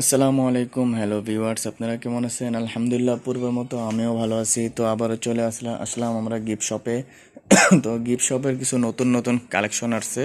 আসসালামু আলাইকুম, hello viewers, আপনারা কেমন আছেন? আলহামদুলিল্লাহ, পূর্বের মতো আমিও ভালো আছি। তো আবারও চলে আসলাম আসলাম আমরা গিফট শপে। তো গিফট শপের কিছু নতুন নতুন কালেকশন আসছে।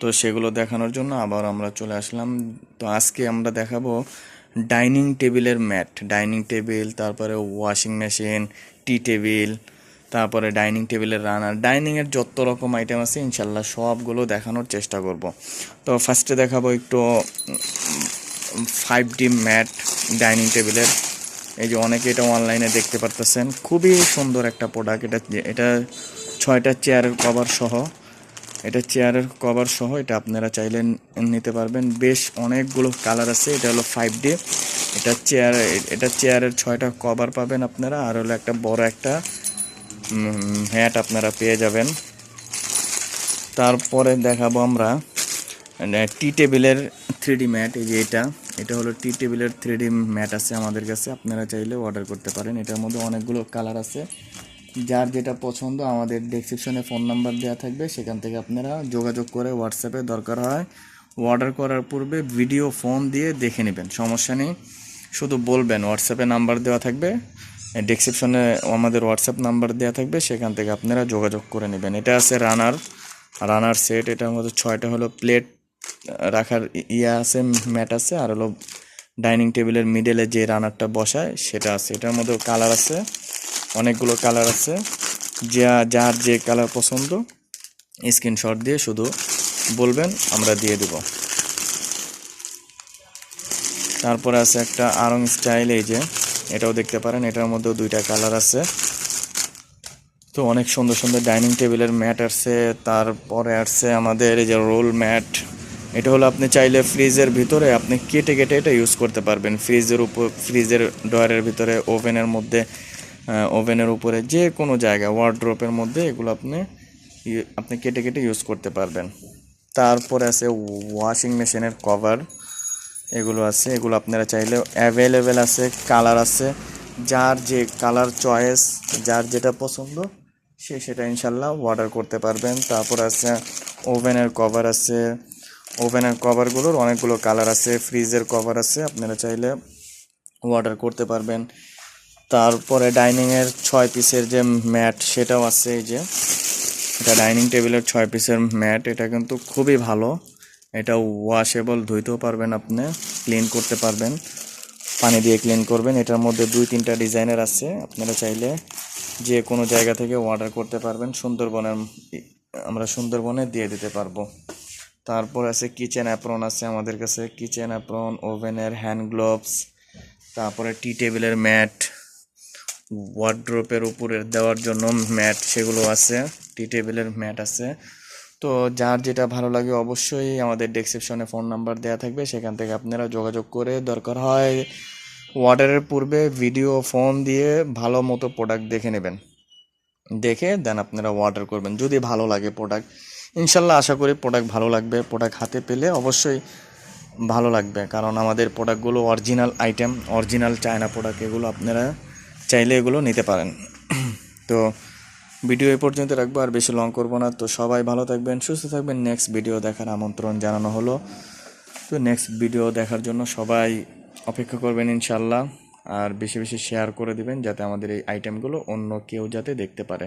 তো সেগুলো দেখানোর জন্য আবার আমরা চলে আসলাম। তো আজকে আমরা দেখাবো ডাইনিং টেবিলের ম্যাট। ডাইনিং টেবিল, তারপরে ওয়াশিং মেশিন, টি টেবিল, তারপরে ডাইনিং টেবিলের রানার। ডাইনিংয়ের যত রকম আইটেম আছে, ইনশাল্লাহ সবগুলো দেখানোর চেষ্টা করব। তো ফার্স্টে দেখাবো একটু ফাইভ ডি ম্যাট ডাইনিং টেবিলের এই যে অনেকে এটা অনলাইনে দেখতে পারতেছেন। খুবই সুন্দর একটা প্রোডাক্ট এটা এটা ছয়টা চেয়ারের কভার সহ। এটা চেয়ারের কভার সহ এটা আপনারা চাইলে নিতে পারবেন। বেশ অনেকগুলো কালার আছে। এটা হলো ফাইভ ডি এটা চেয়ার এটা চেয়ারের ছয়টা কভার পাবেন আপনারা। আর হলো একটা বড় একটা হ্যাট আপনারা পেয়ে যাবেন। তারপরে দেখাবো আমরা, টি টেবিলের থ্রি ডি ম্যাট এই যে এটা এটা হলো টি টেবিলের থ্রি ডি ম্যাট আছে আমাদের কাছে, আপনারা চাইলে অর্ডার করতে পারেন। এটার মধ্যে অনেকগুলো কালার আছে। যার যেটা পছন্দ, আমাদের ডেসক্রিপশনে ফোন নাম্বার দেওয়া থাকবে, সেখান থেকে আপনারা যোগাযোগ করে হোয়াটসঅ্যাপে দরকার হয়। অর্ডার করার পূর্বে ভিডিও ফোন দিয়ে দেখে নেবেন, সমস্যা নেই। শুধু বলবেন হোয়াটসঅ্যাপে নাম্বার দেওয়া থাকবে ডেসক্রিপশনে আমাদের হোয়াটসঅ্যাপ নাম্বার দেওয়া থাকবে, সেখান থেকে আপনারা যোগাযোগ করে নেবেন। এটা আছে রানার রানার সেট এটার মধ্যে ছয়টা হলো প্লেট রাখার ইয়া আছে, ম্যাট আছে, আর হলো ডাইনিং টেবিলের মিডেলে যে রানারটা বসায়, সেটা আছে। এটার মধ্যে কালার আছে, অনেকগুলো কালার আছে। যা যার যে কালার পছন্দ, স্ক্রিনশট দিয়ে শুধু বলবেন, আমরা দিয়ে দেব। তারপরে আছে একটা আরং স্টাইল, এই যে, এটাও দেখতে পারেন, এটার মধ্যেও দুইটা কালার আছে। তো অনেক সুন্দর সুন্দর ডাইনিং টেবিলের ম্যাট আসছে, তারপরে আসছে আমাদের এই যে রোল ম্যাট। এটা হলো আপনি চাইলে ফ্রিজের ভিতরে আপনি কেটে কেটে এটা ইউজ করতে পারবেন। ফ্রিজের উপর, ফ্রিজের ডয়ারের ভিতরে, ওভেনের মধ্যে ওভেনের উপরে যে কোনো জায়গায় ওয়ার্ড্রপের মধ্যে এগুলো আপনি আপনি কেটে কেটে ইউজ করতে পারবেন। তারপরে আছে ওয়াশিং মেশিনের কভার এগুলো আছে, এগুলো আপনারা চাইলে অ্যাভেলেবেল আছে কালার আছে। যার যে কালার চয়েস যার যেটা পছন্দ, সে সেটা ইনশাল্লাহ অর্ডার করতে পারবেন। তারপর আছে ওভেনের কভার আছে। ওভেনের কভারগুলোর অনেকগুলো কালার আছে ফ্রিজের কভার আছে, আপনারা চাইলে অর্ডার করতে পারবেন। তারপরে ডাইনিংয়ের ছয় পিসের যে ম্যাট সেটাও আছে এই যে। এটা ডাইনিং টেবিলের ছয় পিসের ম্যাট এটা কিন্তু খুবই ভালো। এটা ওয়াশেবল ধুইতেও পারবেন আপনি ক্লিন করতে পারবেন। পানি দিয়ে ক্লিন করবেন। এটার মধ্যে দুই তিনটা ডিজাইনের আছে, আপনারা চাইলে যে কোনো জায়গা থেকে অর্ডার করতে পারবেন। সুন্দরবনের, আমরা সুন্দরবনে দিয়ে দিতে পারব। তারপর আছে কিচেন অ্যাপ্রন আছে আমাদের কাছে। কিচেন অ্যাপ্রন ওভেনের হ্যান্ড গ্লোভস তারপরে টি টেবিলের ম্যাট ওয়ার্ড্রোপের উপরে দেওয়ার জন্য ম্যাট সেগুলো আছে টি টেবিলের ম্যাট আছে। তো যার যেটা ভালো লাগে অবশ্যই আমাদের ডেসক্রিপশনে ফোন নাম্বার দেওয়া থাকবে, সেখান থেকে আপনারা যোগাযোগ করে দরকার হয় অর্ডারের পূর্বে ভিডিও ফোন দিয়ে ভালো মতো প্রোডাক্ট দেখে নেবেন। দেখে দেন আপনারা অর্ডার করবেন। যদি ভালো লাগে প্রোডাক্ট ইনশাল্লাহ আশা করি প্রোডাক্ট ভালো লাগবে। প্রোডাক্ট হাতে পেলে অবশ্যই ভালো লাগবে। কারণ আমাদের প্রোডাক্টগুলো original item original China product এগুলো আপনারা চাইলে এগুলো নিতে পারেন। তো ভিডিও এই পর্যন্ত রাখব, আর বেশি লং করব না। তো সবাই ভালো থাকবেন, সুস্থ থাকবেন। নেক্সট ভিডিও দেখার আমন্ত্রণ জানানো হলো। তো নেক্সট ভিডিও দেখার জন্য সবাই অপেক্ষা করবেন ইনশাল্লাহ। আর বেশি বেশি শেয়ার করে দিবেন, যাতে আমাদের এই আইটেমগুলো অন্য কেউ যাতে দেখতে পারে।